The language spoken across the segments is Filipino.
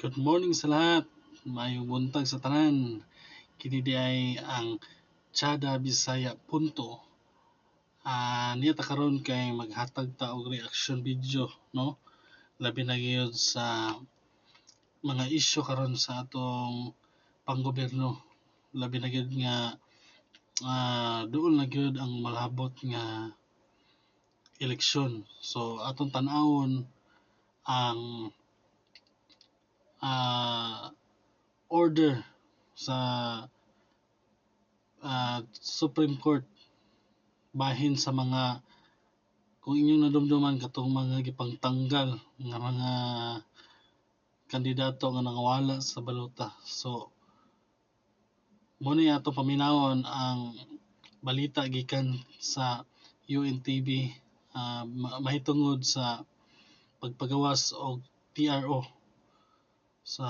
Good morning sa lahat. Mayong buntag sa tanan. Kini di ay ang Chada Bisaya punto. Ah, niya ta karon kay maghatag ta og reaction video, no? Labi na gyud sa mga isyu karon sa atong panggobyerno. Labi na gyud nga ah, doon na gyud ang malabot nga eleksyon. So atong tan-awon ang ah, order sa ah, Supreme Court bahin sa mga kung inyong nadumduman katong mga gipangtanggal nga mga kandidato nga nangawala sa balota. So mo ato paminawon ang balita gikan sa UNTV ma- mahitungod sa pagpagawas og TRO sa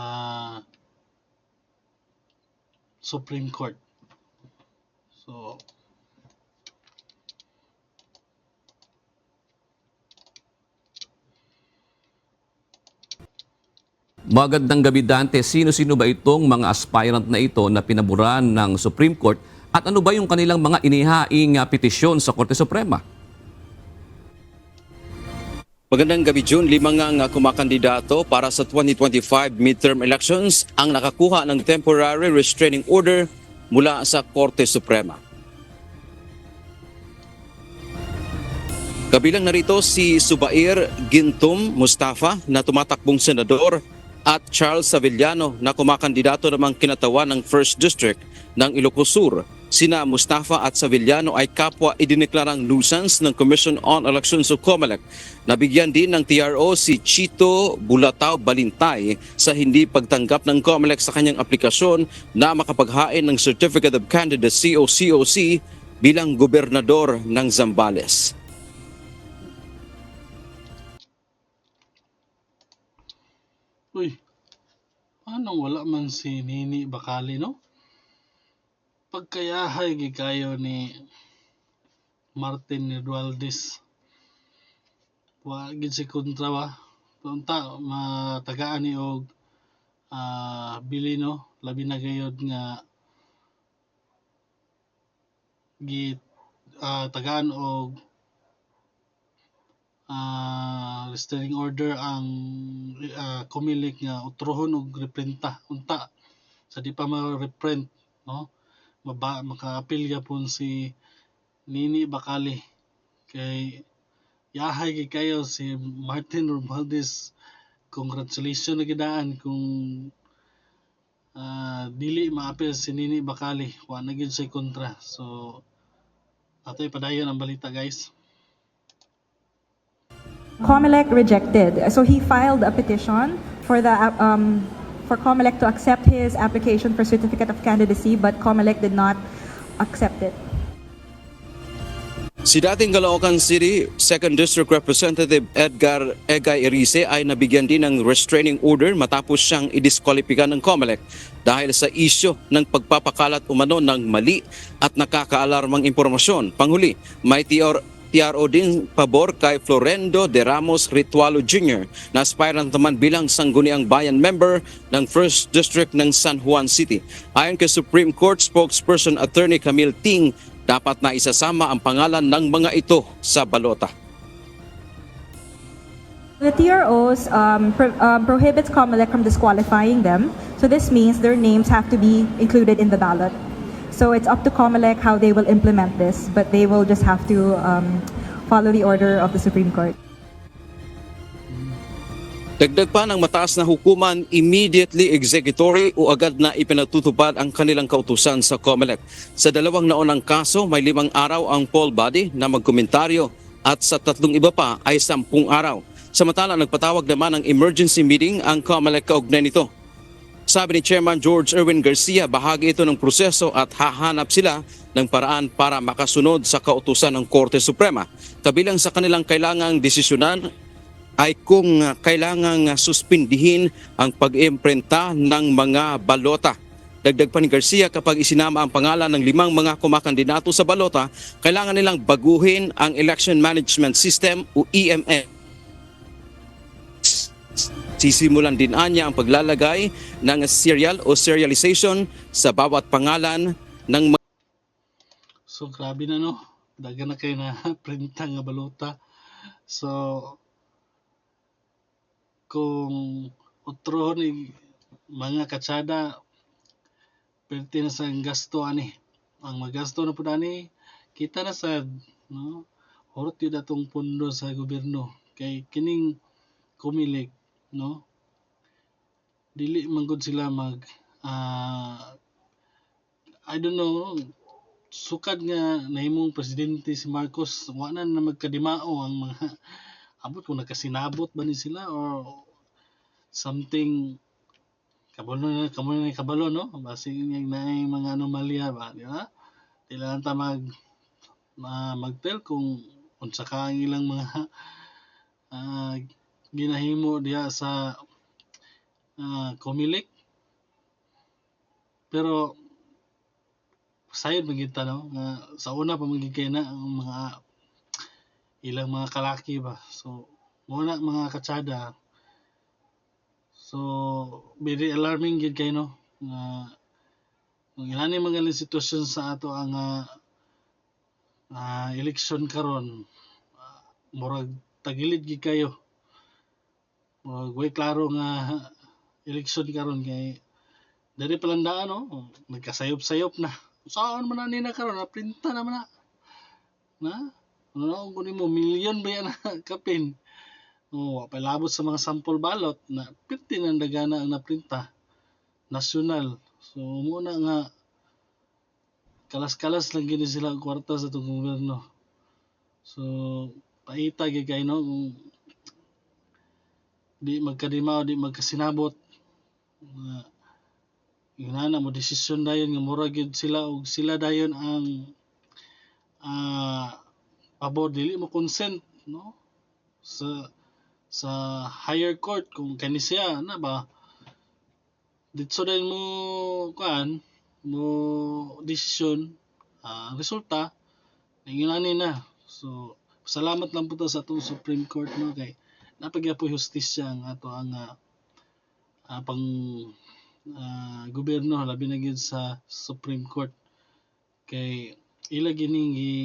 Supreme Court. So, Magandang gabi Dante, sino-sino ba itong mga aspirant na ito na pinaboran ng Supreme Court at ano ba yung kanilang mga inihaing ah, petisyon sa Korte Suprema? Magandang gabi June, lima nga nga kumakandidato para sa 2025 midterm elections ang nakakuha ng temporary restraining order mula sa Korte Suprema. Kabilang narito si Subair Gintum Mustafa na tumatakbong senador at Charles Savillano na kumakandidato namang kinatawan ng 1st District ng Ilocos Sur. Sina Mustafa at Savillano ay kapwa idineklarang nuisance ng Commission on Elections o COMELEC. Nabigyan din ng TRO si Chito Bulatao Balintay sa hindi pagtanggap ng COMELEC sa kanyang aplikasyon na makapaghain ng Certificate of Candidacy o COC bilang gobernador ng Zambales. uy, paano wala man si Nini Bakali, no? Pagkayahay gi kayo ni Martin Edualdez. Wa gid si kontra ba? Punta matagaan ni og ah bili no, labi na gayud nga gi ah, tagaan og ah restraining order ang ah, kumilik nga utrohon og reprinta unta sa di pa ma-reprint no maba maka-appeal gyapon si Nini Bakali. Kay yahay gid kayo si Martin Romualdez. Congratulations na gidaan kung ah, dili ma-appeal si Nini Bakali. Wa na gyud siya kontra. So atoy padayon ang balita guys. Comelec rejected. So he filed a petition for the uh, um, for Comelec to accept his application for certificate of candidacy, but Comelec did not accept it. Si dating Caloocan City 2nd District Representative Edgar Egay Erice ay nabigyan din ng restraining order matapos siyang idiskwalipika ng COMELEC dahil sa isyo ng pagpapakalat umano ng mali at nakakaalarmang impormasyon. Panghuli, may TR TRO din pabor kay Florendo de Ramos Ritualo Jr. na aspirant naman bilang sangguniang bayan member ng 1st District ng San Juan City. Ayon kay Supreme Court spokesperson Attorney Camille Ting, dapat na isasama ang pangalan ng mga ito sa balota. The TROs um, pro- um, prohibits Comelec from disqualifying them. So this means their names have to be included in the ballot. So it's up to Comelec how they will implement this, but they will just have to um, follow the order of the Supreme Court. Dagdag pa ng mataas na hukuman, immediately executory o agad na ipinatutupad ang kanilang kautusan sa COMELEC. Sa dalawang naunang kaso, may limang araw ang poll body na magkomentaryo at sa tatlong iba pa ay sampung araw. Samantala, nagpatawag naman ng emergency meeting ang COMELEC kaugnay nito. Sabi ni Chairman George Erwin Garcia, bahagi ito ng proseso at hahanap sila ng paraan para makasunod sa kautusan ng Korte Suprema. Kabilang sa kanilang kailangang desisyonan ay kung kailangang suspindihin ang pag-imprenta ng mga balota. Dagdag pa ni Garcia, kapag isinama ang pangalan ng limang mga kumakandidato sa balota, kailangan nilang baguhin ang Election Management System o EMS Sisimulan din anya ang paglalagay ng serial o serialization sa bawat pangalan ng mga So grabe na no. Daga na kayo na printa nga balota. So kung otro ni mga katsada perti na sa gasto ani. Ang magasto na po ani kita na sa no Horot yun atong pundo sa gobyerno kay kining kumilik no? Dili man gud sila mag ah, I don't know sukad nga nahimong presidente si Marcos wa na na magkadimao ang mga abot kung nakasinabot ba ni sila or something kabalo na kamo na kabalo no? Basi nga naay mga anomalya ba di ba? Di lang ta mag ma magtel kung unsa ka ang ilang mga ah, ginahimo diha sa ah, Comelec. Pero sayod magita no nga sa una pa magigay na ang mga ilang mga kalaki ba. So muna mga katsada. So very alarming gid kay no nga kung ilani magaling sitwasyon sa ato ang ah, ah, eleksyon karon ah, murag tagilid gid kayo murag way klaro nga eleksyon karon kay Dari palandaan no, nagkasayop-sayop na. Saan man na karon na printa naman na. Na? Ano ko mo milyon ba yan na kapin. Oh, palabot sa mga sample balot na pirti ng dagana ang naprinta. Nasyonal. So muna nga kalas-kalas lang gini sila ang kwarta sa itong gobyerno. So, paita kay no kung di magkadimaw, di magkasinabot. Nga, yun na mo desisyon dayon nga mura gyud sila og sila dayon ang ah pabor. Dili mo consent no? Sa sa higher court kung kani siya na ba? Ditso din mo kuan mo desisyon ah resulta ingilani na. So salamat lang po to sa atong Supreme Court no? Kay napagyapo hustisya ang ato ang ah, ah, pang ah, gobyerno labi na sa Supreme Court. Kay ila gining gi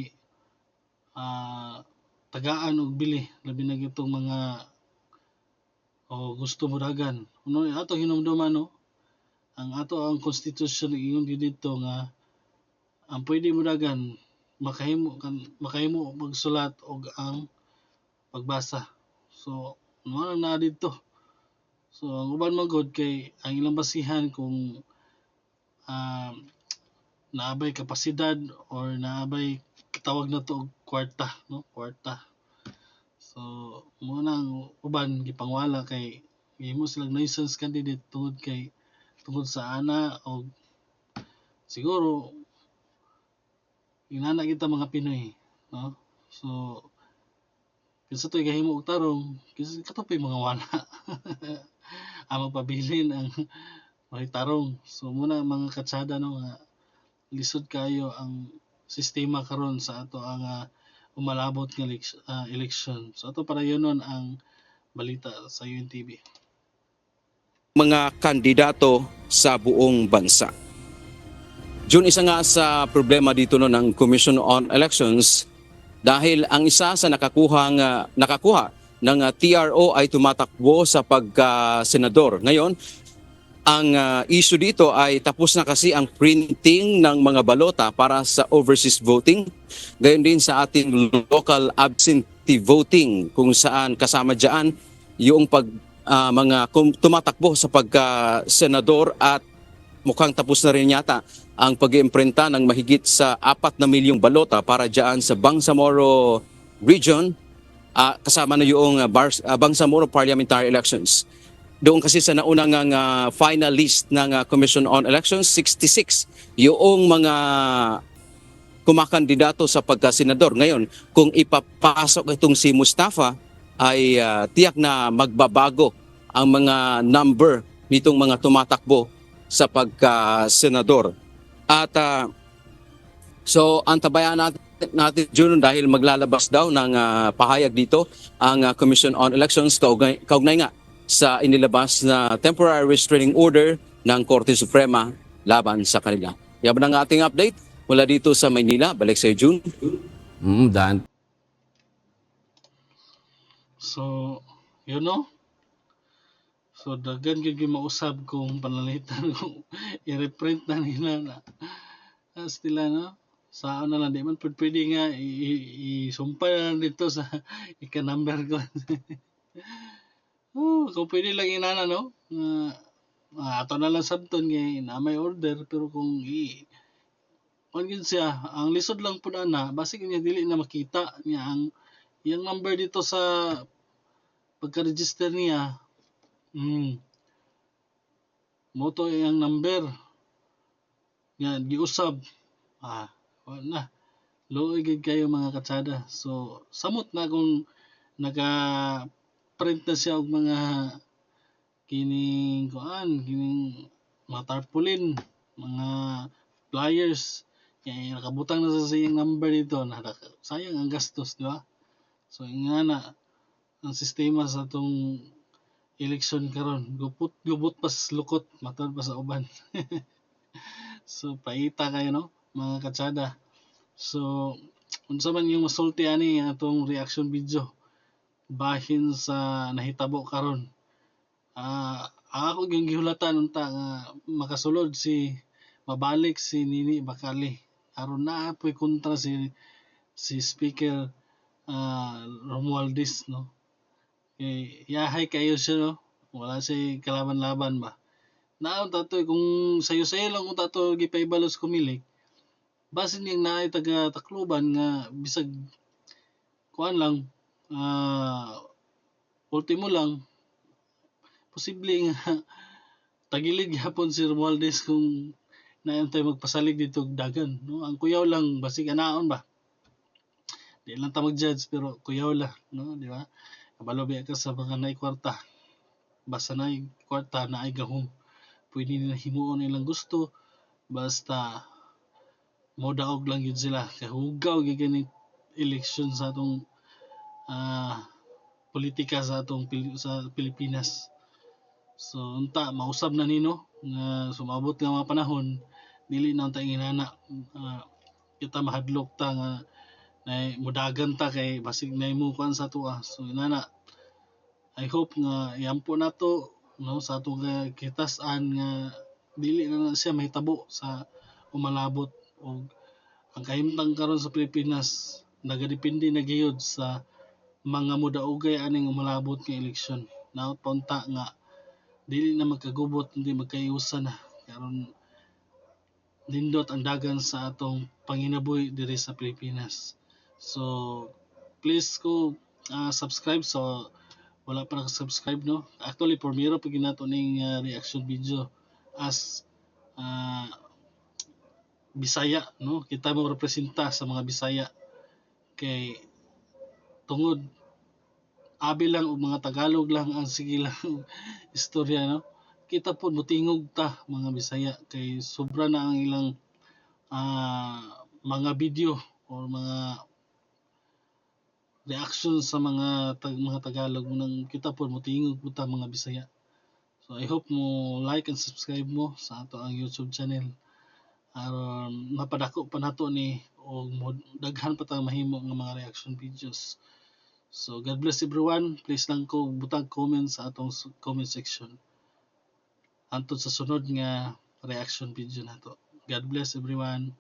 ah, tagaan og bili labi na gyud tong mga o gusto mo dagan uno ato hinumduman no? Ang ato ang constitution ingon gyud dito nga ang pwede mo dagan makahimo kan makahimo magsulat og ang pagbasa so ano na dito So, ang uban man gud kay ang ilang basihan kung um, naabay kapasidad or naabay tawag na to kwarta, no? Kwarta. So, mo nang uban gipangwala kay gihimo silang nuisance candidate tungod kay tungod sa ana o siguro inana kita mga Pinoy, no? So, kinsa to'y gahimo og tarong, kinsa kato'y mga wala. ang magpabilin ang makitarong. So muna mga katsada no nga lisod kayo ang sistema karon sa ato ang ah, umalabot nga eleks- ah, election. So ato para yun nun ang balita sa UNTV. mga kandidato sa buong bansa. Jun isa nga sa problema dito no ng Commission on Elections dahil ang isa sa nakakuha nga nakakuha ng ah, TRO ay tumatakbo sa pagka-senador. Ngayon, ang ah, issue dito ay tapos na kasi ang printing ng mga balota para sa overseas voting. Gayon din sa ating local absentee voting kung saan kasama diyan yung pag ah, mga tumatakbo sa pagka-senador at mukhang tapos na rin yata ang pag-iimprenta ng mahigit sa 4 na milyong balota para diyan sa Bangsamoro region ah, kasama na yung ah, Bangsamoro parliamentary elections. Doon kasi sa naunang nga final list ng ah, Commission on Elections 66 yung mga kumakandidato sa pagkasenador. Ngayon, kung ipapasok itong si Mustafa ay ah, tiyak na magbabago ang mga number nitong mga tumatakbo sa pagka-senador. At ah, so antabayan natin natin June dahil maglalabas daw ng ah, pahayag dito ang ah, Commission on Elections kaugnay, kaugnay nga sa inilabas na temporary restraining order ng Korte Suprema laban sa kanila. Yan ang ating update mula dito sa Maynila. Balik sa June. Mm, Dan. So, you know, so dagan gyud gyud mausab kung panalitan kung i-reprint na nila na. As nila no? Saan na lang di man pwede nga i- i- isumpa na lang dito sa ika-number ko. Oh kung pwede lang inana no? Ah, ato na lang sabton nga na may order pero kung i gyud siya, ang lisod lang pud ana, basi niya dili na makita niya ang yung number dito sa pagka-register niya. Mm. Moto yung number. Yan, giusab. Ah, wala na. Luoy gid kayo mga katsada. So, samot na kung naka-print na siya og mga kining kuan, kining mga tarpaulin, mga flyers. Kaya nakabutang na sa siyang number dito. Na, sayang ang gastos, di ba? So, nga na, ang sistema sa atong election karon gupot gubot pa sa lukot matod pa sa uban so paita kayo no mga katsada so unsa man yung masulti ani atong reaction video? Bahin sa nahitabo karon ah ako yung gihulatan unta nga makasulod si mabalik si Nini Bakali. Aron na apoy kontra si si speaker ah Romualdez no eh, yahay kayo siya no wala siya kalaban-laban ba? Naon tato kung sayo-sayo lang kung tato gipaybalos kumilik basin niyang naay taga takluban nga bisag kuan lang ah ultimo lang. Posible nga tagilid gyapon si Romualdez kung naayong tayo magpasalig dito dagan no? Ang kuyaw lang basig anaon ba? Di lang ta mag-judge pero kuyaw lang no? Di ba kabalo biya ka sa mga naay kwarta basta naay kwarta naay gahom. Pwede nila himuon ilang gusto. Basta modaog lang yun sila. Kahugaw gyud gani election sa atong ah politika sa atong sa Pilipinas. So unta mausab na nino nga sumabot nga mga panahon dili na unta inana ah, kita mahadlok ta nga na mudagan ta kay basig na mo kuan sa tuwa so inana I hope nga yampo na to no sa ato nga kitas-an nga dili na, na siya mahitabo sa umalabot. Og ang kahimtang karon sa Pilipinas nagadepende na gayud sa mga mudaugay aning umalabot nga eleksyon. Naot pa unta nga dili na magkagubot hindi magkayusan na karon nindot ang dagan sa atong panginabuhi diri sa Pilipinas So, please ko ah, subscribe so wala pa naka-subscribe no. Actually, primero pag ginato ning ah, reaction video as ah, Bisaya no. Kita mo representa sa mga Bisaya kay tungod abi lang og mga Tagalog lang ang sige lang istorya no. Kita po mutingog ta mga Bisaya kay sobra na ang ilang ah, mga video or mga reaction sa mga tag, mga Tagalog mo nang kita po mo tingog po ta mga Bisaya. So I hope mo like and subscribe mo sa ato ang YouTube channel. aron mapadako pa nato ni o daghan pa ta mahimo nga mga reaction videos. So God bless everyone. Please lang ko butang comment sa atong comment section. Antod sa sunod nga reaction video nato. God bless everyone.